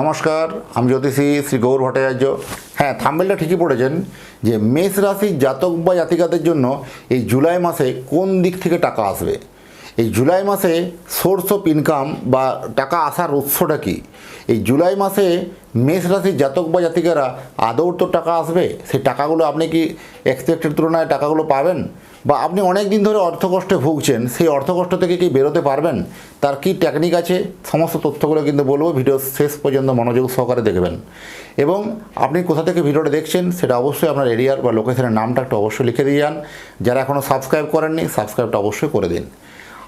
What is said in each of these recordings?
নমস্কার, আমি জ্যোতিষী শ্রী গৌর ভট্টাচার্য। হ্যাঁ থাম্বেলটা ঠিকই পড়েছেন যে মেষ রাশির জাতক বা জাতিকাদের জন্য এই জুলাই মাসে কোন দিক থেকে টাকা আসবে? এই জুলাই মাসে সোর্স অফ ইনকাম বা টাকা আসার উৎসটা কী? এই জুলাই মাসে মেষ রাশির জাতক বা জাতিকারা আদৌ তো টাকা আসবে? সেই টাকাগুলো আপনি কি এক্সপেক্টেড তুলনায় টাকাগুলো পাবেন? বা আপনি অনেক দিন ধরে অর্থকষ্টে ভুগছেন, সেই অর্থকষ্ট থেকে কি বেরোতে পারবেন? তার কি টেকনিক আছে? সমস্ত তথ্যগুলো কিন্তু বলব, ভিডিও শেষ পর্যন্ত মনোযোগ সহকারে দেখবেন। এবং আপনি কোথা থেকে ভিডিওটা দেখছেন, সেটা অবশ্যই আপনার এরিয়ার বা লোকেশনের নামটা একটু অবশ্যই লিখে দিয়ে যান। যারা এখনও সাবস্ক্রাইব করেননি সাবস্ক্রাইবটা অবশ্যই করে দিন।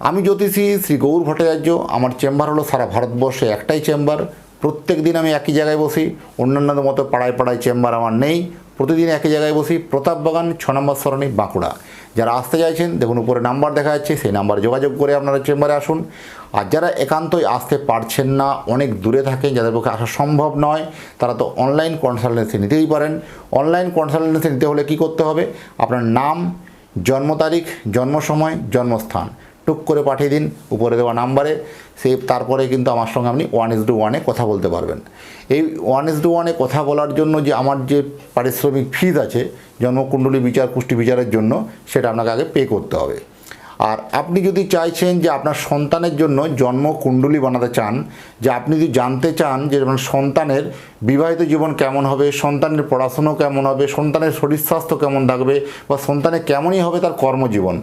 আমি জ্যোতিষী, শ্রী গৌর ভট্টাচার্য, আমার চেম্বার হলো সারা ভারতবর্ষে একটাই চেম্বার। প্রত্যেক দিন আমি একই জায়গায় বসি। অন্যান্যদের মতো পাড়ায় পাড়ায় চেম্বার আমার নেই। প্রতিদিন একই জায়গায় বসি। প্রতাপ বাগান, ছ নম্বর সরণি, বাঁকুড়া। যারা আসতে চাইছেন, দেখুন উপরে নাম্বার দেখা যাচ্ছে, সেই নাম্বারে যোগাযোগ করে আপনারা চেম্বারে আসুন। আর যারা একান্তই আসতে পারছেন না, অনেক দূরে থাকেন, যাদের পক্ষে আসা সম্ভব নয়, তারা তো অনলাইন কনসালটেন্সি নিতেই পারেন। অনলাইন কনসালটেন্সি নিতে হলে কী করতে হবে? আপনার নাম, জন্ম তারিখ, জন্ম সময়, জন্মস্থান। টুক করে পাঠিয়ে দিন, উপরে দেওয়া নাম্বারে, সে তারপরে কিন্তু আমার সঙ্গে আপনি ওয়ান ইস টু ওয়ানে কথা বলতে পারবেন। এই ওয়ান ইস টু ওয়ানে কথা বলার জন্য যে আমার যে পারিশ্রমিক ফিজ আছে, জন্মকুণ্ডলী বিচার পুষ্টি বিচারের জন্য, সেটা আপনাকে আগে পে করতে হবে। আর আপনি যদি চাইছেন যে আপনার সন্তানের জন্য জন্ম কুণ্ডলী বানাতে চান, যে আপনি যদি জানতে চান যে সন্তানের বিবাহিত জীবন কেমন হবে, সন্তানের পড়াশুনো কেমন হবে, সন্তানের শরীর স্বাস্থ্য কেমন থাকবে, বা সন্তানের কেমনই হবে তার কর্মজীবন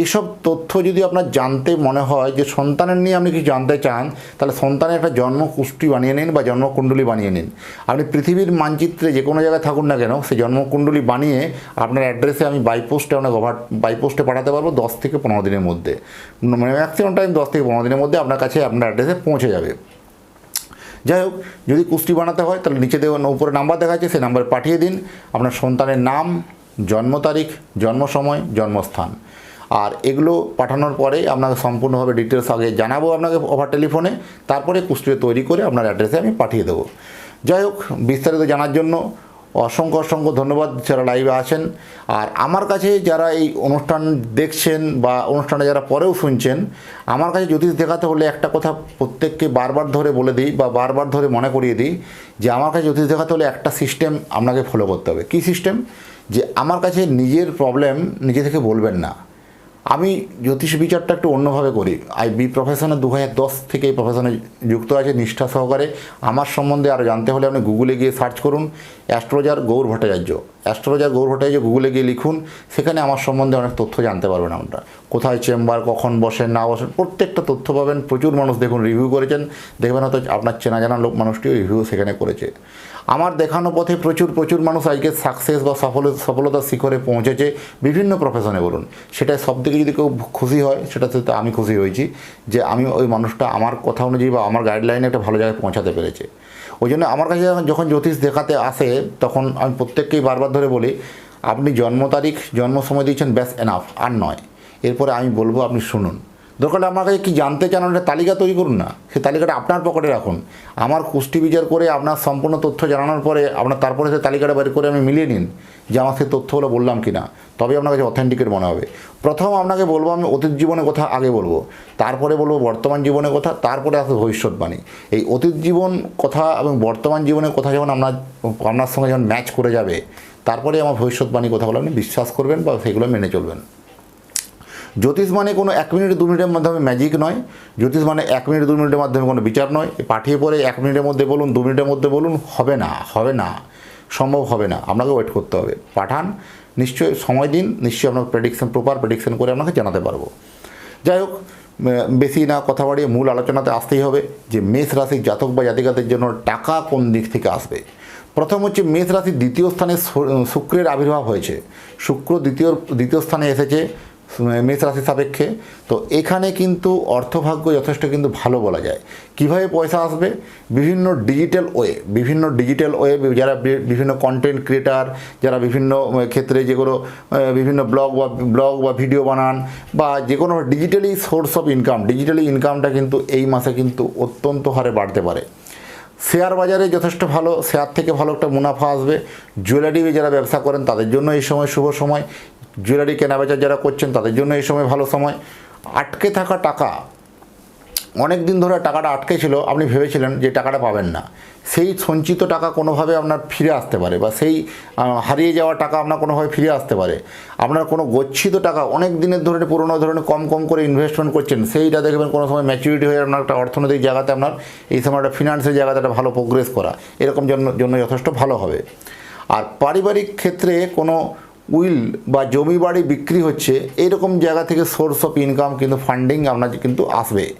এইসব তথ্য যদি আপনার জানতে মনে হয় যে সন্তানের নিয়ে আপনি কিছু জানতে চান, তাহলে সন্তানের একটা জন্ম কুষ্টি বানিয়ে নিন বা জন্মকুণ্ডলী বানিয়ে নিন। আপনি পৃথিবীর মানচিত্রে যে কোনো জায়গায় থাকুন না কেন সেই জন্মকুণ্ডলী বানিয়ে আপনার অ্যাড্রেসে আমি বাই পোস্টে আপনাকে ওভার বাই পাঠাতে পারব দশ থেকে পনেরো দিনের মধ্যে। মানে ম্যাক্সিমাম টাইম দশ থেকে পনেরো দিনের মধ্যে আপনার কাছে আপনার অ্যাড্রেসে পৌঁছে যাবে। যাই হোক, যদি কুস্তি বানাতে হয়, তাহলে নিচে দেওয়া উপরে নাম্বার দেখা যাচ্ছে সেই নাম্বারে পাঠিয়ে দিন। আপনার সন্তানের নাম, জন্ম তারিখ, জন্ম সময়, জন্মস্থান। আর এগুলো পাঠানোর পরে আপনাকে সম্পূর্ণভাবে ডিটেলস আগে জানাব আপনাকে ওভার টেলিফোনে তারপরে কুস্তিটা তৈরি করে আপনার অ্যাড্রেসে আমি পাঠিয়ে দেবো। যাই হোক, বিস্তারিত জানার জন্য অসংখ্য অসংখ্য ধন্যবাদ যারা লাইভে আছেন। আর আমার কাছে যারা এই অনুষ্ঠান দেখছেন বা অনুষ্ঠানে যারা পরেও শুনছেন, আমার কাছে জ্যোতিষ দেখাতে হলে একটা কথা প্রত্যেককে বারবার ধরে বলে দিই বা বারবার ধরে মনে করিয়ে দিই যে আমার কাছে জ্যোতিষ দেখাতে হলে একটা সিস্টেম আপনাকে ফলো করতে হবে। কী সিস্টেম যে আমার কাছে নিজের প্রবলেম নিজে থেকে বলবেন না। আমি জ্যোতিষ বিচারটা একটু অন্যভাবে করি। আই, বি প্রফেশনে দু হাজার দশ থেকে এই প্রফেশনে যুক্ত আছে নিষ্ঠা সহকারে। আমার সম্বন্ধে আরও জানতে হলে আপনি গুগলে গিয়ে সার্চ করুন। অ্যাস্ট্রোজার গৌর ভট্টাচার্য। অ্যাস্ট্রোলজার গৌর ভট্টাচার্য গুগলে গিয়ে লিখুন, সেখানে আমার সম্বন্ধে অনেক তথ্য জানতে পারবেন আপনারা কোথায় চেম্বার, কখন বসেন, না বসেন, প্রত্যেকটা তথ্য পাবেন। প্রচুর মানুষ দেখুন রিভিউ করেছেন। দেখবেন হয়তো আপনার চেনা জানা লোক মানুষটিও রিভিউ সেখানে করেছে। আমার দেখানো পথে প্রচুর প্রচুর মানুষ আজকে সাকসেস বা সফল সফলতার শিখরে পৌঁছেছে। বিভিন্ন প্রফেশনে বলুন। সেটা সব থেকে যদি কেউ খুশি হয়, সেটা তো আমি খুশি হয়েছি যে আমি ওই মানুষটা আমার কথা অনুযায়ী বা আমার গাইডলাইনে একটা ভালো জায়গায় পৌঁছাতে পেরেছে। ওই জন্য আমার কাছে যখন- জ্যোতিষ দেখাতে আসে, তখন আমি প্রত্যেককেই বারবার ধরে বলি, আপনি জন্ম তারিখ, জন্ম সময় দিয়েছেন, ব্যাস এনাফ আর নয়। এরপরে আমি বলব, আপনি শুনুন। দরকার হলে আমার কাছে কী জানতে চান একটা তালিকা তৈরি করুন না। সেই তালিকাটা আপনার পকেটে রাখুন। আমার কুষ্টি বিচার করে আপনার সম্পূর্ণ তথ্য জানানোর পরে আপনার তারপরে সেই তালিকাটা বের করে আমি মিলিয়ে নিন যে আমার সেই তথ্যগুলো বললাম কি না তবে আপনার কাছে অথেন্টিকেট মনে হবে। প্রথম আপনাকে বলব আমি অতীত জীবনের কথা আগে বলব। তারপরে বলব বর্তমান জীবনের কথা, তারপরে আসবে ভবিষ্যৎবাণী। এই অতীত জীবন কথা এবং বর্তমান জীবনের কথা যখন আপনার আপনার সঙ্গে যখন ম্যাচ করে যাবে, তারপরে আমার ভবিষ্যৎবাণী কথাগুলো আপনি বিশ্বাস করবেন বা সেগুলো মেনে চলবেন। জ্যোতিষ মানে কোনো এক মিনিট, দু মিনিটের মাধ্যমে ম্যাজিক নয়। জ্যোতিষ মানে এক মিনিট, দু মিনিটের মাধ্যমে কোনো বিচার নয়। পাঠিয়ে পরে এক মিনিটের মধ্যে বলুন, দু মিনিটের মধ্যে বলুন, হবে না হবে না, সম্ভব হবে না। আপনাকে ওয়েট করতে হবে। পাঠান, নিশ্চয়ই সময় দিন, নিশ্চয়ই আপনাকে প্রেডিকশন প্রপার প্রেডিকশন করে আপনাকে জানাতে পারব। যাই হোক বেশি না কথা বাড়িয়ে মূল আলোচনাতে আসতেই হবে যে মেষ রাশির জাতক বা জাতিকাদের জন্য টাকা কোন দিক থেকে আসবে? প্রথম হচ্ছে মেষ রাশির দ্বিতীয় স্থানে শুক্রের আবির্ভাব হয়েছে। শুক্র দ্বিতীয় দ্বিতীয় স্থানে এসেছে মেষ রাশি সাপেক্ষে, তো এখানে কিন্তু অর্থভাগ্য যথেষ্ট কিন্তু ভালো বলা যায়। কীভাবে পয়সা আসবে? বিভিন্ন ডিজিটাল ওয়ে বিভিন্ন ডিজিটাল ওয়ে যারা বিভিন্ন কন্টেন্ট ক্রিয়েটার যারা বিভিন্ন ক্ষেত্রে যেগুলো বিভিন্ন ব্লগ বা ব্লগ বা ভিডিও বানান, বা যে কোনো digitally source of income digitally ইনকামটা কিন্তু এই মাসে কিন্তু অত্যন্ত হারে বাড়তে পারে। শেয়ার বাজারে যথেষ্ট ভালো, শেয়ার থেকে ভালো একটা মুনাফা আসবে। জুয়েলারি যারা ব্যবসা করেন, তাদের জন্য এই সময় শুভ সময়। জুয়েলারি কেনাবেচা যারা করছেন, তাদের জন্য এই সময় ভালো সময়। আটকে থাকা টাকা অনেক দিন ধরে টাকাটা আটকে ছিল, আপনি ভেবেছিলেন যে টাকাটা পাবেন না। সেই সঞ্চিত টাকা কোনোভাবে আপনার ফিরে আসতে পারে, বা সেই হারিয়ে যাওয়া টাকা আপনার কোনোভাবে ফিরে আসতে পারে। আপনার কোনো গচ্ছিত টাকা অনেক দিনের ধরে, পুরোনো ধরনের কম কম করে ইনভেস্টমেন্ট করছেন, সেইটা দেখবেন কোনো সময় ম্যাচুরিটি হয়ে আপনার একটা অর্থনৈতিক জায়গাতে আপনার এই সময় একটা ফিনান্সের জায়গাতে একটা ভালো প্রোগ্রেস করা। এরকম জন্য জন্য যথেষ্ট ভালো হবে। আর পারিবারিক ক্ষেত্রে কোনো উইল বা জমি বাড়ি বিক্রি হচ্ছে এরকম জায়গা থেকে সোর্স অফ ইনকাম কিন্তু ফান্ডিং আপনার কিন্তু আসবে।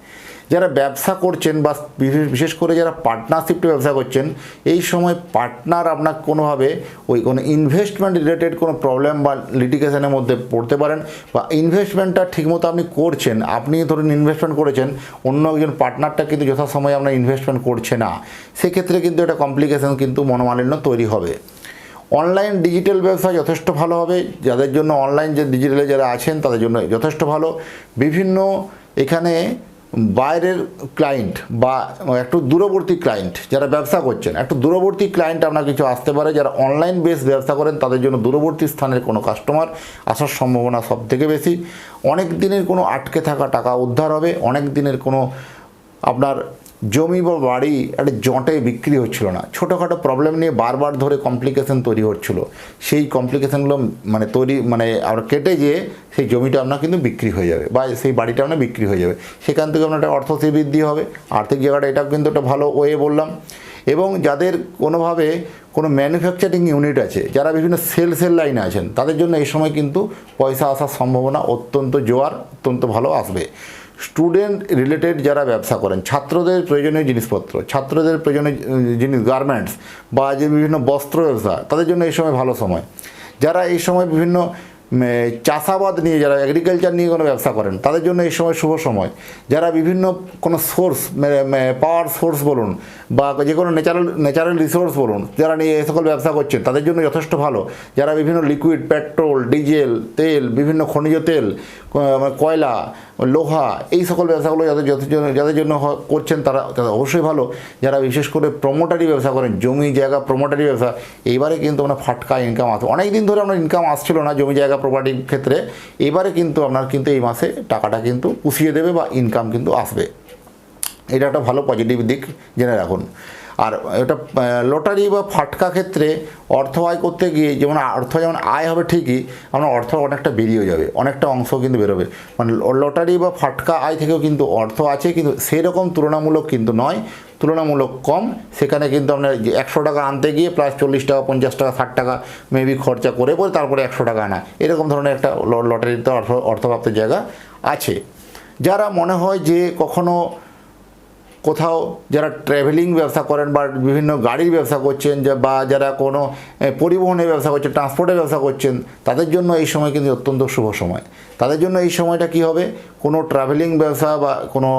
যারা ব্যবসা করছেন বা বিশেষ- করে যারা পার্টনারশিপে ব্যবসা করছেন, এই সময় পার্টনার আপনার কোনোভাবে ওই কোনো ইনভেস্টমেন্ট রিলেটেড কোনো প্রবলেম বা লিটিগেশনের মধ্যে পড়তে পারেন বা ইনভেস্টমেন্টটা ঠিকমতো আপনি করছেন, আপনি ধরুন ইনভেস্টমেন্ট করেছেন, অন্য একজন পার্টনারটা কিন্তু যথাসময়ে আপনার ইনভেস্টমেন্ট করছে না। সেক্ষেত্রে কিন্তু একটা কমপ্লিকেশন কিন্তু মনোমালিন্য তৈরি হবে। অনলাইন ডিজিটাল ব্যবসা যথেষ্ট ভালো হবে। যাদের জন্য অনলাইন যে ডিজিটালে যারা আছেন, তাদের জন্য যথেষ্ট ভালো। বিভিন্ন এখানে বাইরের ক্লায়েন্ট বা একটু দূরবর্তী ক্লায়েন্ট যারা ব্যবসা করছেন, একটু দূরবর্তী ক্লায়েন্ট আপনার কিছু আসতে পারে, যারা অনলাইন বেস ব্যবসা করেন, তাদের জন্য দূরবর্তী স্থানের কোনো কাস্টমার আসার সম্ভাবনা সব থেকে বেশি। অনেক দিনের কোনো আটকে থাকা টাকা উদ্ধার হবে, অনেক দিনের কোনো আপনার জমি বা বাড়ি একটা জটে বিক্রি হচ্ছিল না। ছোটোখাটো প্রবলেম নিয়ে বারবার ধরে কমপ্লিকেশন তৈরি হচ্ছিল। সেই কমপ্লিকেশনগুলো মানে তৈরি মানে আর কেটে যেয়ে সেই জমিটা আপনার কিন্তু বিক্রি হয়ে যাবে বা সেই বাড়িটা আপনার বিক্রি হয়ে যাবে। সেখান থেকে আপনার একটা অর্থ বৃদ্ধি হবে। আর্থিক জায়গাটা এটাও কিন্তু একটা ভালো ওয়ে বললাম। এবং যাদের কোনোভাবে কোনো ম্যানুফ্যাকচারিং ইউনিট আছে, যারা বিভিন্ন সেল সেল লাইনে আছেন, তাদের জন্য এই সময় কিন্তু পয়সা আসার সম্ভাবনা অত্যন্ত জোয়ার, অত্যন্ত ভালো আসবে। স্টুডেন্ট রিলেটেড যারা ব্যবসা করেন, ছাত্রদের প্রয়োজনীয় জিনিসপত্র, ছাত্রদের প্রয়োজনীয় জিনিস গার্মেন্টস বা যে বিভিন্ন বস্ত্র ব্যবসা, তাদের জন্য এই সময় ভালো সময়। যারা এই সময় বিভিন্ন চাষাবাদ নিয়ে, যারা এগ্রিকালচার নিয়ে কোনো ব্যবসা করেন, তাদের জন্য এই সময় শুভ সময়। যারা বিভিন্ন কোনো সোর্স পাওয়ার সোর্স বলুন বা যে কোনো ন্যাচারাল ন্যাচারাল রিসোর্স বলুন, যারা নিয়ে এই সকল ব্যবসা করছেন, তাদের জন্য যথেষ্ট ভালো। যারা বিভিন্ন লিকুইড পেট্রোল ডিজেল তেল, বিভিন্ন খনিজ তেল মানে কয়লা লোহা, এই সকল ব্যবসাগুলো যাদের যাদের জন্য যাদের জন্য করছেন তারা, তাদের অবশ্যই ভালো। যারা বিশেষ করে প্রমোটারি ব্যবসা করেন, জমি জায়গা প্রমোটারি ব্যবসা এইবারে কিন্তু আপনার ফাটকা ইনকাম আসে। অনেক দিন ধরে আপনার ইনকাম আসছিল না জমি জায়গা প্রপার্টির ক্ষেত্রে, এবারে কিন্তু আপনার কিন্তু এই মাসে টাকাটা কিন্তু পুষিয়ে দেবে বা ইনকাম কিন্তু আসবে। এটা একটা ভালো পজিটিভ দিক জেনে রাখুন। আর এটা লটারি বা ফাটকা ক্ষেত্রে অর্থ আয় করতে গিয়ে যেমন অর্থ যেমন আয় হবে ঠিকই আপনার অর্থ অনেকটা বেরিয়ে যাবে, অনেকটা অংশ কিন্তু বেরোবে। মানে লটারি বা ফাটকা আয় থেকেও কিন্তু অর্থ আছে, কিন্তু সেরকম তুলনামূলক কিন্তু নয়, তুলনামূলক কম। সেখানে কিন্তু আপনার একশো টাকা আনতে গিয়ে প্লাস চল্লিশ টাকা, পঞ্চাশ টাকা, ষাট টাকা মেবি খরচা করে পরে তারপরে একশো টাকা আনা। এরকম ধরনের একটা লটারিতে অর্থ অর্থপ্রাপ্ত জায়গা আছে। যারা মনে হয় যে কখনো কোথাও যারা ট্রাভেলিং ব্যবসা করেন বা বিভিন্ন গাড়ির ব্যবসা করছেন বা যারা কোনো পরিবহনের ব্যবসা করছেন ট্রান্সপোর্টের ব্যবসা করছেন, তাদের জন্য এই সময় কিন্তু অত্যন্ত শুভ সময়। তাদের জন্য এই সময়টা কি হবে? কোনো ট্রাভেলিং ব্যবসা বা কোনো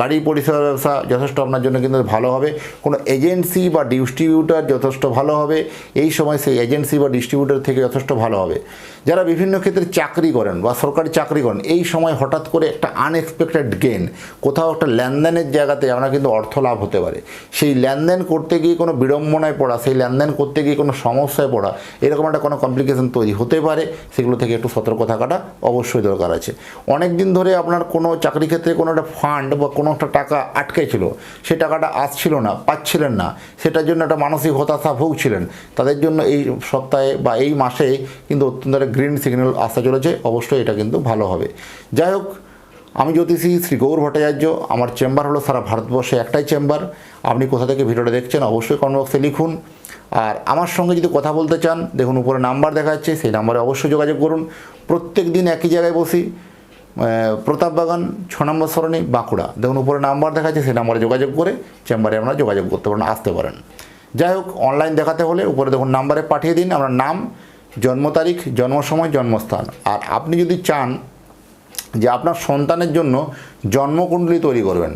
গাড়ি পরিষেবা ব্যবসা যথেষ্ট আপনার জন্য কিন্তু ভালো হবে। কোনো এজেন্সি বা ডিস্ট্রিবিউটার যথেষ্ট ভালো হবে। এই সময় সেই এজেন্সি বা ডিস্ট্রিবিউটার থেকে যথেষ্ট ভালো হবে। যারা বিভিন্ন ক্ষেত্রে চাকরি করেন বা সরকারি চাকরি করেন, এই সময় হঠাৎ করে একটা আনএক্সপেক্টেড গেন কোথাও একটা লেনদেনের জায়গাতে আপনার কিন্তু অর্থ লাভ হতে পারে। সেই লেনদেন করতে গিয়ে কোনো বিড়ম্বনায় পড়া, সেই লেনদেন করতে গিয়ে কোনো সমস্যায় পড়া, এরকম একটা কোনো কমপ্লিকেশন তৈরি হতে পারে। সেগুলো থেকে একটু সতর্ক থাকাটা অবশ্যই দরকার আছে। অনেক দিন ধরে আপনার কোনো চাকরি ক্ষেত্রে কোনো একটা ফান্ড বা কোনো একটা টাকা আটকে ছিল সে টাকাটা আসছিল না, পাচ্ছিলেন না, সেটার জন্য একটা মানসিক হতাশা ভুগছিলেন। তাদের জন্য এই সপ্তাহে বা এই মাসে কিন্তু অত্যন্ত একটা গ্রিন সিগন্যাল আসতে চলেছে, অবশ্যই এটা কিন্তু ভালো হবে। যাই হোক, আমি জ্যোতিষী শ্রী গৌর ভট্টাচার্য, আমার চেম্বার হলো সারা ভারতবর্ষে একটাই চেম্বার আপনি কোথা থেকে ভিডিওটা দেখছেন অবশ্যই কমেন্ট লিখুন। আর আমার সঙ্গে যদি কথা বলতে চান, দেখুন উপরে নাম্বার দেখা যাচ্ছে, সেই নাম্বারে অবশ্যই যোগাযোগ করুন। প্রত্যেক দিন একই জায়গায় বসি। প্রতাপবাগান ছ নম্বর সরণি, বাঁকুড়া। দেখুন, উপরে নাম্বার দেখাচ্ছে, সেই নাম্বারে যোগাযোগ করে চেম্বারে আপনারা যোগাযোগ করতে পারেন, আসতে পারেন। যাই হোক অনলাইন দেখাতে হলে উপরে দেখুন নাম্বারে পাঠিয়ে দিন, আপনার নাম, জন্ম তারিখ, জন্ম সময়, জন্মস্থান। আর আপনি যদি চান যে আপনার সন্তানের জন্য জন্মকুণ্ডলী তৈরি করবেন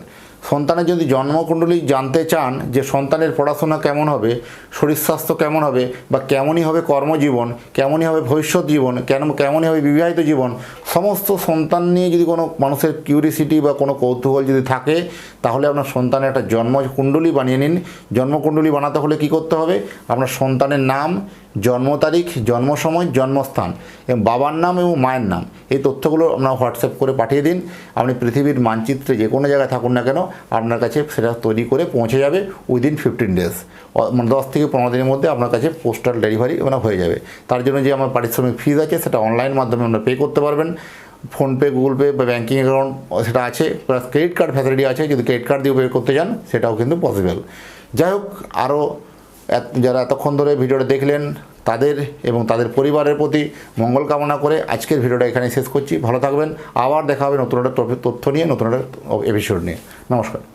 সন্তানের যদি জন্মকুণ্ডলী জানতে চান যে সন্তানের পড়াশোনা কেমন হবে, শরীর স্বাস্থ্য কেমন হবে বা কেমনই হবে কর্মজীবন, কেমনই হবে ভবিষ্যৎ জীবন, কেন, কেমনই হবে বিবাহিত জীবন, সমস্ত সন্তান নিয়ে যদি কোনো মানুষের কিউরিসিটি বা কোনো কৌতূহল যদি থাকে, তাহলে আপনার সন্তানের একটা জন্মকুণ্ডলী বানিয়ে নিন। জন্মকুণ্ডলী বানাতে হলে কি করতে হবে? আপনার সন্তানের নাম জন্ম তারিখ, জন্ম সময়, জন্মস্থান এবং বাবার নাম এবং মায়ের নাম। এই তথ্যগুলো আপনার হোয়াটসঅ্যাপ করে পাঠিয়ে দিন। আপনি পৃথিবীর মানচিত্রে যে কোনো জায়গায় থাকুন না কেন, আপনার কাছে সেটা তৈরি করে পৌঁছে যাবে উইদিন ফিফটিন ডেজ মানে দশ থেকে পনেরো দিনের মধ্যে আপনার কাছে পোস্টাল ডেলিভারি মানে হয়ে যাবে। তার জন্য যে আমার পারিশ্রমিক ফিজ আছে, সেটা অনলাইন মাধ্যমে আপনারা পে করতে পারবেন। ফোনপে, গুগল পে বা ব্যাঙ্কিং অ্যাকাউন্ট সেটা আছে প্লাস ক্রেডিট কার্ড ফ্যাসিলিটি আছে। যদি ক্রেডিট কার্ড দিয়ে পে করতে চান, সেটাও কিন্তু পসিবল যাই হোক, আরও যারা এতক্ষণ ধরে ভিডিওটা দেখলেন তাদের এবং তাদের পরিবারের প্রতি মঙ্গল কামনা করে আজকের ভিডিওটা এখানে শেষ করছি। ভালো থাকবেন। আবার দেখা হবে নতুন একটা তথ্য নিয়ে, নতুন একটা এপিসোড নিয়ে। নমস্কার।